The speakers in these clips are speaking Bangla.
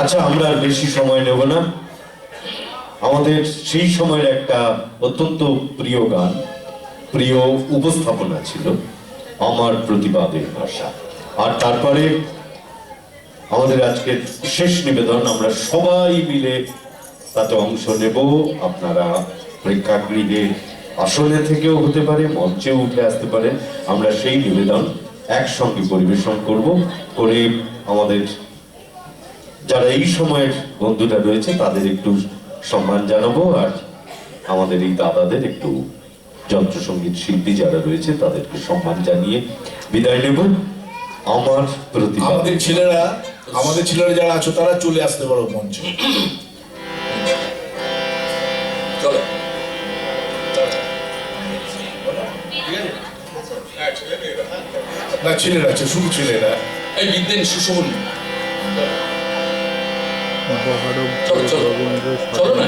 আচ্ছা আমরা বেশি সময় নেব না। আমাদের সেই সময়ের একটা অত্যন্ত প্রিয় গান, প্রিয় উপস্থাপনা ছিল আমার প্রতিবাদের ভাষা। আর তারপরে আমাদের আজকের শেষ নিবেদন, আমরা সবাই মিলে তাতে অংশ নেব। আপনারা প্রেক্ষাগৃহে আসনে থেকেও হতে পারে, মঞ্চেও উঠে আসতে পারে। আমরা সেই নিবেদন একসঙ্গে পরিবেশন করব, করে আমাদের যারা এই সময়ের বন্ধুরা রয়েছে, তাদের একটু সম্মান জানাব, আর আমাদের এই দাদাদের একটু যন্ত্রসঙ্গীত শিল্পী যারা রয়েছে, তাদেরকে সম্মান জানিয়ে বিদায় নেব। আমার প্রতিবাদ আমাদের ছেলেরা আমাদের ছেলেরা যারা আছো, তারা চলে আসতে পারো মঞ্চে। না, ছেলেরা আছে, শুধু ছেলেরা। এই বিদ্যেন সুশোভন। বহরমপুর চলো, চলো। রবীন্দ্র চলো না।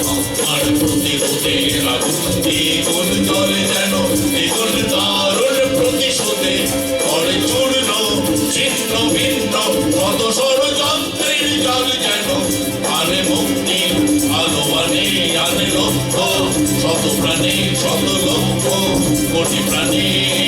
মঞ্চে আর প্রতিশোধের আগুন দ্বিগুণ জলে যেন দ্বিগুণ দারুণ প্রতিশোধে করে চূর্ণ ছিন্ন ভিন্ন কত ষড়যন্ত্রের জাল যেন আনে মুক্তি আলো আনে আনে লক্ষ্য শত প্রাণে শত লক্ষ কোটি প্রাণে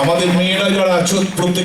আমাদের মেয়েরা যারা আছো প্রত্যেক